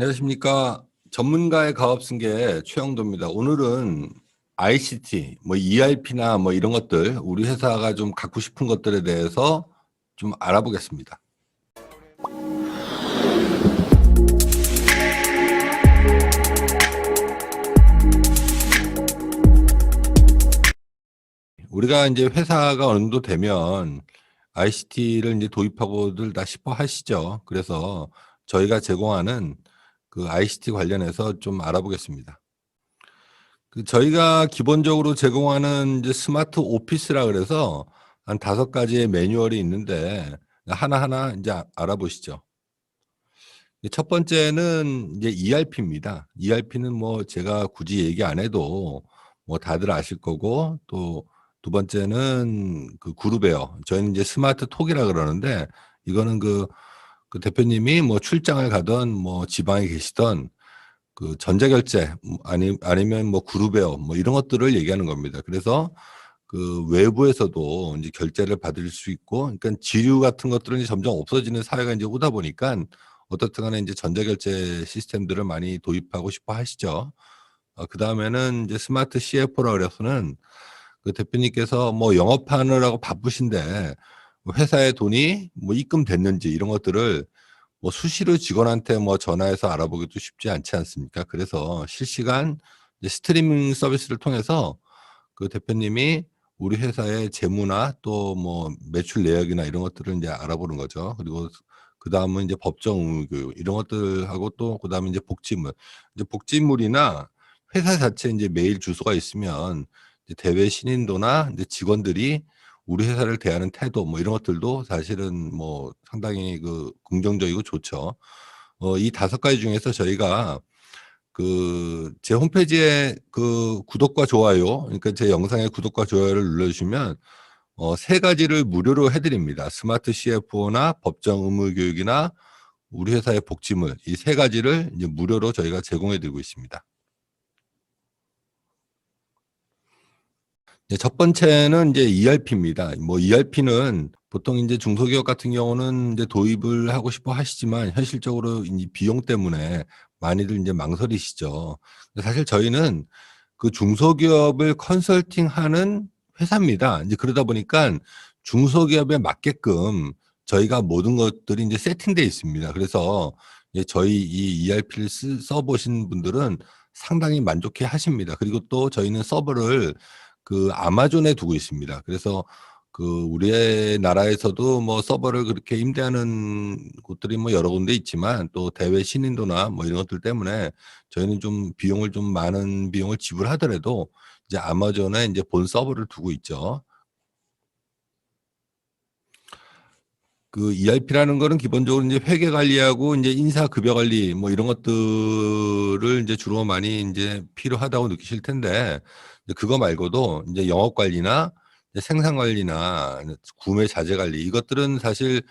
안녕하십니까. 전문가의 가업 승계 최영도입니다. 오늘은 ICT, 뭐 ERP나 뭐 이런 것들, 우리 회사가 좀 갖고 싶은 것들에 대해서 좀 알아보겠습니다. 우리가 이제 회사가 어느 정도 되면 ICT를 이제 도입하고들 다 싶어 하시죠. 그래서 저희가 제공하는 그 ICT 관련해서 좀 알아보겠습니다. 그 저희가 기본적으로 제공하는 이제 스마트 오피스라 그래서 한 다섯 가지의 매뉴얼이 있는데 하나하나 이제 아- 알아보시죠. 첫 번째는 이제 ERP입니다. ERP는 뭐 제가 굳이 얘기 안 해도 뭐 다들 아실 거고 또 두 번째는 그 그룹웨어. 저희는 이제 스마트 톡이라 그러는데 이거는 그, 그 대표님이 뭐 출장을 가던 뭐 지방에 계시던 그 전자결제 음, 아니 아니면 뭐 그룹웨어 뭐 이런 것들을 얘기하는 겁니다. 그래서 그 외부에서도 이제 결제를 받을 수 있고 그러니까 지류 같은 것들은 점점 없어지는 사회가 이제 오다 보니까 어떻든 간에 이제 전자결제 시스템들을 많이 도입하고 싶어 하시죠. 어, 그 다음에는 이제 스마트 CFO라 그래서는 그 대표님께서 뭐 영업하느라고 바쁘신데 뭐 회사에 돈이 뭐 입금됐는지 이런 것들을 뭐 수시로 직원한테 뭐 전화해서 알아보기도 쉽지 않지 않습니까? 그래서 실시간 스트리밍 서비스를 통해서 그 대표님이 우리 회사의 재무나 또 뭐 매출 내역이나 이런 것들을 이제 알아보는 거죠. 그리고 그 다음은 이제 법정 의무 이런 것들하고 또 그 다음에 이제 복지물 이제 복지물이나 회사 자체 이제 메일 주소가 있으면 대외 신인도나 이제 직원들이 우리 회사를 대하는 태도 뭐 이런 것들도 사실은 뭐 상당히 그 긍정적이고 좋죠. 어, 이 다섯 가지 중에서 저희가 그 제 홈페이지에 그 구독과 좋아요, 그러니까 제 영상에 구독과 좋아요를 눌러주시면 어, 세 가지를 무료로 해드립니다. 스마트 CFO나 법정 의무 교육이나 우리 회사의 복지물 이 세 가지를 이제 무료로 저희가 제공해드리고 있습니다. 첫 번째는 이제 ERP입니다. 뭐 ERP는 보통 이제 중소기업 같은 경우는 이제 도입을 하고 싶어 하시지만 현실적으로 이 비용 때문에 많이들 이제 망설이시죠. 사실 저희는 그 중소기업을 컨설팅하는 회사입니다. 이제 그러다 보니까 중소기업에 맞게끔 저희가 모든 것들이 이제 세팅되어 있습니다. 그래서 저희 이 ERP를 쓰, 써보신 분들은 상당히 만족해 하십니다. 그리고 또 저희는 서버를 그 아마존에 두고 있습니다. 그래서 그 우리나라에서도 뭐 서버를 그렇게 임대하는 곳들이 뭐 여러 군데 있지만 또 대외 신인도나 뭐 이런 것들 때문에 저희는 좀 비용을 좀 많은 비용을 지불하더라도 이제 아마존에 이제 본 서버를 두고 있죠. 그 ERP라는 거는 기본적으로 이제 회계 관리하고 이제 인사 급여 관리 뭐 이런 것들을 이제 주로 많이 이제 필요하다고 느끼실 텐데 그거 말고도 이제 영업 관리나 이제 생산 관리나 구매 자재 관리 이것들은 사실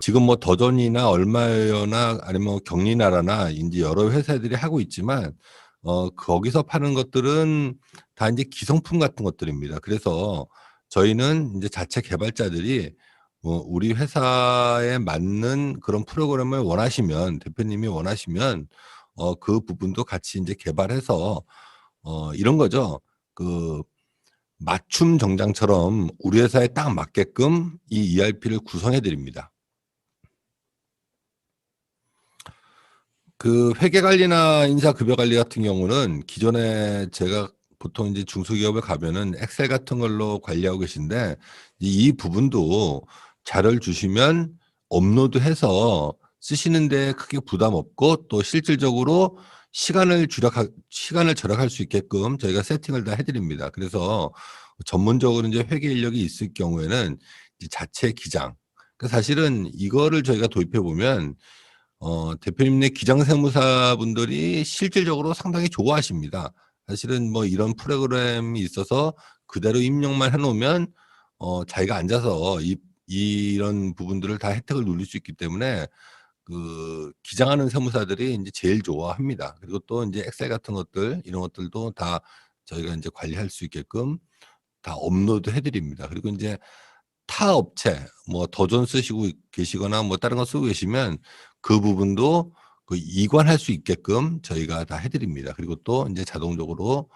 지금 뭐 더전이나 얼마여나 아니면 뭐 경리나라나 이제 여러 회사들이 하고 있지만 어 거기서 파는 것들은 다 이제 기성품 같은 것들입니다. 그래서 저희는 이제 자체 개발자들이 뭐 우리 회사에 맞는 그런 프로그램을 원하시면 대표님이 원하시면 어 그 부분도 같이 이제 개발해서 어 이런 거죠. 그 맞춤 정장처럼 우리 회사에 딱 맞게끔 이 ERP를 구성해 드립니다. 그 회계 관리나 인사 급여 관리 같은 경우는 기존에 제가 보통 이제 중소기업을 가면은 엑셀 같은 걸로 관리하고 계신데 이 부분도 자료를 주시면 업로드해서 쓰시는데 크게 부담 없고 또 실질적으로 시간을 주력하, 시간을 절약할 수 있게끔 저희가 세팅을 다 해드립니다. 그래서 전문적으로 이제 회계 인력이 있을 경우에는 이제 자체 기장. 그 사실은 이거를 저희가 도입해 보면 어, 대표님네 기장세무사분들이 실질적으로 상당히 좋아하십니다. 사실은 뭐 이런 프로그램이 있어서 그대로 입력만 해놓으면 어, 자기가 앉아서 이, 이런 부분들을 다 혜택을 누릴 수 있기 때문에 그 기장하는 세무사들이 이제 제일 좋아합니다. 그리고 또 이제 엑셀 같은 것들 이런 것들도 다 저희가 이제 관리할 수 있게끔 다 업로드 해드립니다. 그리고 이제 타 업체 뭐 더존 쓰시고 계시거나 뭐 다른 거 쓰고 계시면 그 부분도 그 이관할 수 있게끔 저희가 다 해 드립니다. 그리고 또 인제 자동적으로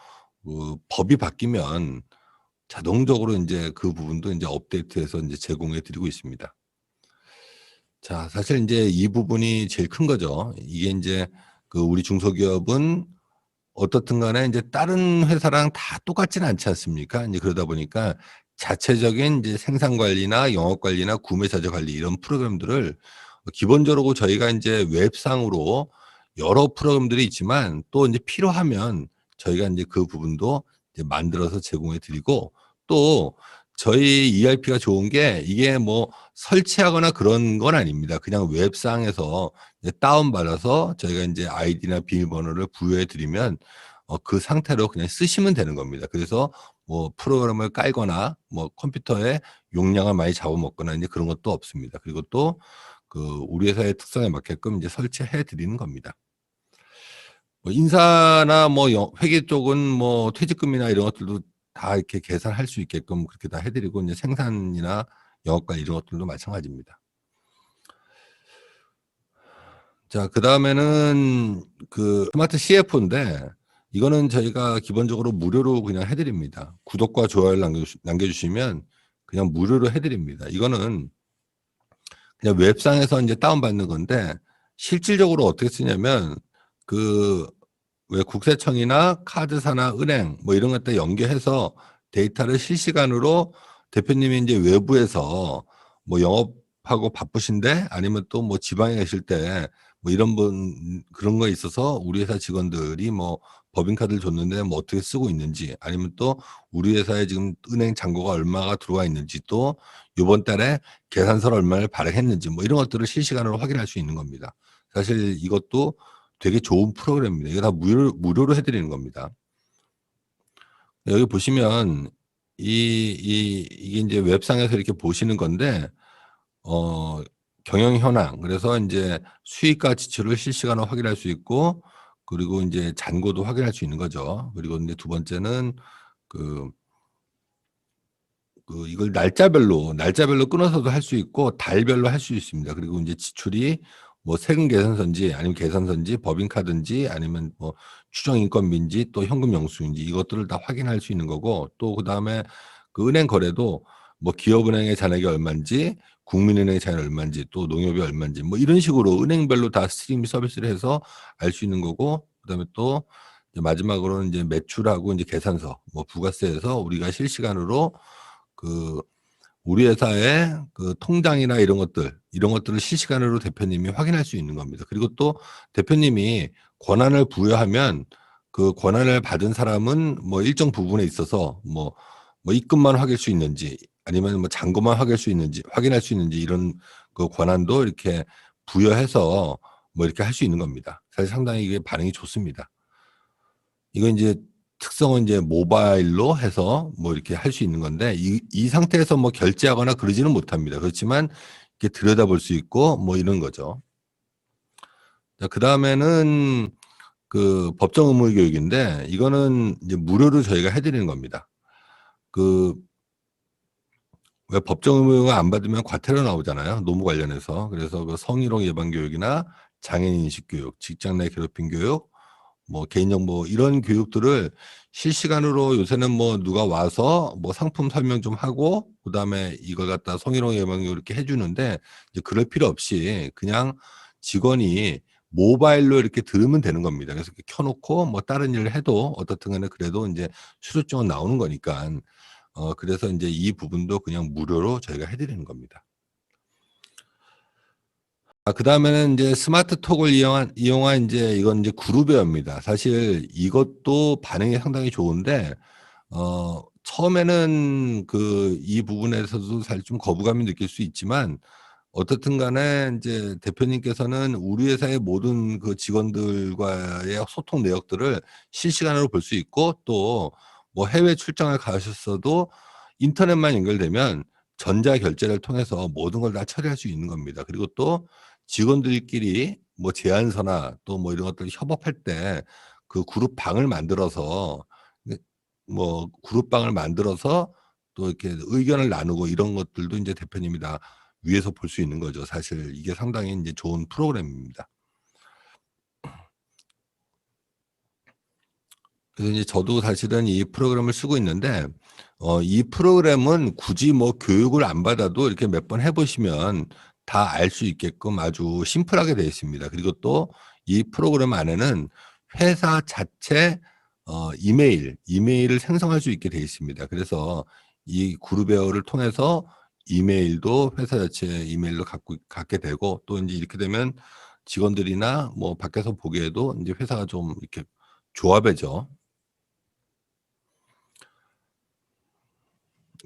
그 법이 바뀌면 자동적으로 인제 그 부분도 인제 업데이트해서 인제 제공해 드리고 있습니다. 자 사실 인제 이 부분이 제일 큰 거죠. 이게 인제 그 우리 중소기업은 어떻든 간에 인제 다른 회사랑 다 똑같지는 않지 않습니까? 인제 그러다 보니까 자체적인 이제 생산 관리나 영업 관리나 구매 자재 관리 이런 프로그램들을 어 기본적으로 저희가 인제 웹상으로 여러 프로그램들이 있지만 또 인제 필요하면 저희가 인제 그 부분도 이제 만들어서 제공해 드리고 또 저희 ERP가 좋은 게 이게 뭐 설치하거나 그런 건 아닙니다. 그냥 웹상에서 이제 다운받아서 저희가 인제 아이디나 비밀번호를 부여해 드리면 어 그 상태로 그냥 쓰시면 되는 겁니다. 그래서 뭐 프로그램을 깔거나 뭐 컴퓨터에 용량을 많이 잡아먹거나 인제 그런 것도 없습니다. 그리고 또 그 우리 회사의 특성에 맞게끔 이제 설치해 드리는 겁니다. 뭐 인사나 뭐영 회계 쪽은 뭐 퇴직금이나 이런 것들도 다 이렇게 계산할 수 있게끔 그렇게 다 해 드리고 인제 생산이나 영업 관리 이런 것들도 마찬가지입니다. 자 그 다음에는 그 스마트 CFO인데 이거는 저희가 기본적으로 무료로 그냥 해 드립니다. 구독과 좋아요를 남겨주시 남겨주시면 그냥 무료로 해 드립니다. 이거는 그냥 웹상에서 인제 다운받는 건데 실질적으로 어떻게 쓰냐면 그 왜 국세청이나 카드사나 은행 뭐 이런 것들 연계해서 데이터를 실시간으로 대표님이 인제 외부에서 뭐 영업하고 바쁘신데 아니면 또 뭐 지방에 계실 때 뭐 이런 분 그런 거에 있어서 우리 회사 직원들이 뭐 법인카드를 줬는데 뭐 어떻게 쓰고 있는지 아니면 또 우리 회사에 지금 은행 잔고가 얼마가 들어와 있는지 또 요번 달에 계산서를 얼마를 발행했는지 뭐 이런 것들을 실시간으로 확인할 수 있는 겁니다. 사실 이것도 되게 좋은 프로그램입니다. 이거 다 무료 무료로 해 드리는 겁니다. 여기 보시면 이 이 이게 인제 웹상에서 이렇게 보시는 건데 어 경영 현황 그래서 인제 수익과 지출을 실시간으로 확인할 수 있고 그리고 인제 잔고도 확인할 수 있는 거죠. 그리고 인제 두 번째는 그 그 이걸 날짜별로, 날짜별로 끊어서도 할 수 있고 달별로 할 수 있습니다. 그리고 인제 지출이 뭐 세금 계산서인지 아니면 계산서인지 법인카드인지 아니면 뭐 추정 인건비인지 또 현금 영수인지 이것들을 다 확인할 수 있는 거고 또 그다음에 그 은행 거래도 뭐 기업은행의 잔액이 얼만지 국민은행의 잔액이 얼만지 또 농협이 얼만지 뭐 이런 식으로 은행별로 다 스트리밍 서비스를 해서 알 수 있는 거고 그다음에 또 이제 마지막으로는 인제 매출하고 인제 계산서 뭐 부가세에서 우리가 실시간으로 그 우리 회사의 그 통장이나 이런 것들, 이런 것들을 실시간으로 대표님이 확인할 수 있는 겁니다. 그리고 또 대표님이 권한을 부여하면 그 권한을 받은 사람은 뭐 일정 부분에 있어서 뭐 뭐 입금만 확인할 수 있는지 아니면 뭐 잔고만 확인할 수 있는지 확인할 수 있는지 이런 그 권한도 이렇게 부여해서 뭐 이렇게 할 수 있는 겁니다. 사실 상당히 이게 반응이 좋습니다. 이거 인제 특성은 인제 모바일로 해서 뭐 이렇게 할 수 있는 건데 이 이 상태에서 뭐 결제하거나 그러지는 못합니다. 그렇지만 이렇게 들여다볼 수 있고 뭐 이런 거죠. 자 그 다음에는 그 법정 의무 교육인데 이거는 이제 무료로 저희가 해 드리는 겁니다. 그 왜 법정 의무가 안 받으면 과태료 나오잖아요, 노무 관련해서. 그래서 그 성희롱 예방 교육이나 장애인 인식 교육, 직장 내 괴롭힘 교육, 뭐 개인정보 이런 교육들을 실시간으로 요새는 뭐 누가 와서 뭐 상품 설명 좀 하고 그다음에 이걸 갖다 성희롱 예방 교육 이렇게 해 주는데 이제 그럴 필요 없이 그냥 직원이 모바일로 이렇게 들으면 되는 겁니다. 그래서 이렇게 켜 놓고 뭐 다른 일을 해도 어떻든 간에 그래도 인제 수료증은 나오는 거니깐 어 그래서 인제 이 부분도 그냥 무료로 저희가 해 드리는 겁니다. 아 그 다음에는 인제 스마트톡을 이용한 이용한 인제 이건 인제 그룹웨어입니다. 사실 이것도 반응이 상당히 좋은데 어 처음에는 그 이 부분에서도 사실 좀 거부감이 느낄 수 있지만 어떻든 간에 인제 대표님께서는 우리 회사의 모든 그 직원들과의 소통 내역들을 실시간으로 볼 수 있고 또 뭐 해외 출장을 가셨어도 인터넷만 연결되면 전자 결제를 통해서 모든 걸 다 처리할 수 있는 겁니다. 그리고 또 직원들끼리 뭐 제안서나 또 뭐 이런 것들 협업할 때 그 그룹 방을 만들어서 뭐 그룹 방을 만들어서 또 이렇게 의견을 나누고 이런 것들도 이제 대표님이 다 위에서 볼 수 있는 거죠. 사실 이게 상당히 이제 좋은 프로그램입니다. 그래서 이제 저도 사실은 이 프로그램을 쓰고 있는데 어, 이 프로그램은 굳이 뭐 교육을 안 받아도 이렇게 몇 번 해보시면 다 알 수 있게끔 아주 심플하게 되어 있습니다. 그리고 또 이 프로그램 안에는 회사 자체 어 이메일, 이메일을 생성할 수 있게 되어 있습니다. 그래서 이 그룹웨어를 통해서 이메일도 회사 자체의 이메일로 갖고 갖게 되고 또 인제 이렇게 되면 직원들이나 뭐 밖에서 보기에도 인제 회사가 좀 이렇게 조합해져.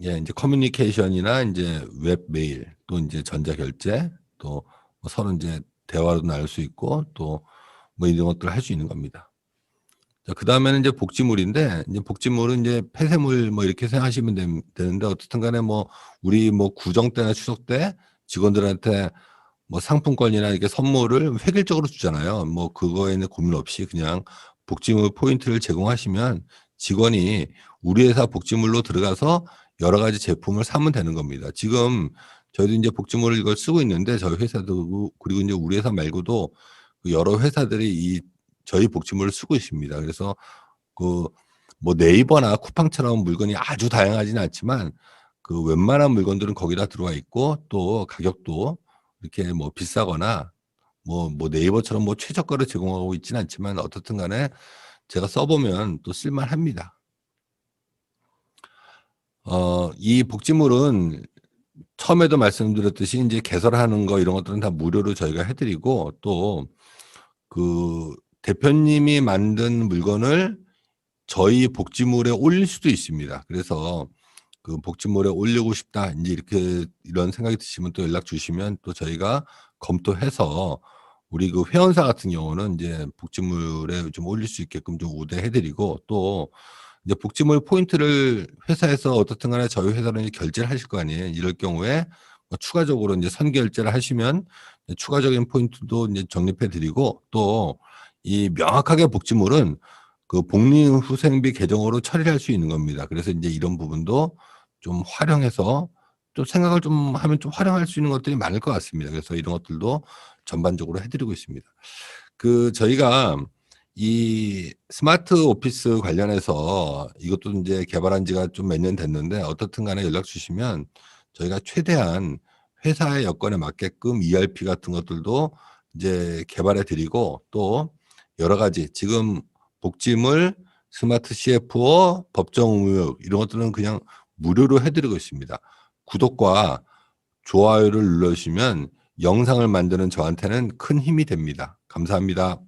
예 인제 커뮤니케이션이나 인제 웹 메일 또 인제 전자 결제 또 뭐 서로 인제 대화도 나눌 수 있고 또 뭐 이런 것들을 할 수 있는 겁니다. 자 그다음에는 인제 복지물인데 인제 복지물은 인제 폐쇄물 뭐 이렇게 생각하시면 됨 되는데 어떻든 간에 뭐 우리 뭐 구정 때나 추석 때 직원들한테 뭐 상품권이나 이렇게 선물을 획일적으로 주잖아요. 뭐 그거에는 고민 없이 그냥 복지물 포인트를 제공하시면 직원이 우리 회사 복지물로 들어가서 여러 가지 제품을 사면 되는 겁니다. 지금 저희도 인제 복지물을 이걸 쓰고 있는데 저희 회사도 그리고 인제 우리 회사 말고도 그 여러 회사들이 이 저희 복지물을 쓰고 있습니다. 그래서 그 뭐 네이버나 쿠팡처럼 물건이 아주 다양하지는 않지만 그 웬만한 물건들은 거기다 들어와 있고 또 가격도 이렇게 뭐 비싸거나 뭐 뭐 네이버처럼 뭐 최저가를 제공하고 있지는 않지만 어떻든 간에 제가 써 보면 또 쓸 만합니다. 어 이 복지물은 처음에도 말씀드렸듯이 인제 개설하는 거 이런 것들은 다 무료로 저희가 해 드리고 또 그 대표님이 만든 물건을 저희 복지물에 올릴 수도 있습니다. 그래서 그 "복지물에 올리고 싶다." 인제 이렇게 이런 생각이 드시면 또 연락 주시면 또 저희가 검토해서 우리 그 회원사 같은 경우는 인제 복지물에 좀 올릴 수 있게끔 좀 우대해 드리고 또 이제 복지물 포인트를 회사에서 어떻든 간에 저희 회사로 이제 결제를 하실 거 아니에요. 이럴 경우에 뭐 추가적으로 인제 선결제를 하시면 이 추가적인 포인트도 인제 적립해 드리고 또 이 명확하게 복지물은 그 복리후생비 계정으로 처리를 할수 있는 겁니다. 그래서 인제 이런 부분도 좀 활용해서 좀 생각을 좀 하면 좀 활용할 수 있는 것들이 많을 것 같습니다. 그래서 이런 것들도 전반적으로 해 드리고 있습니다. 그 저희가 이 스마트 오피스 관련해서 이것도 인제 개발한 지가 좀 몇 년 됐는데 어떻든 간에 연락 주시면 저희가 최대한 회사의 여건에 맞게끔 ERP 같은 것들도 이제 개발해 드리고 또 여러 가지 지금 복지물, 스마트 CFO, 법정 의무 이런 것들은 그냥 무료로 해 드리고 있습니다. 구독과 좋아요를 눌러 주시면 영상을 만드는 저한테는 큰 힘이 됩니다. 감사합니다.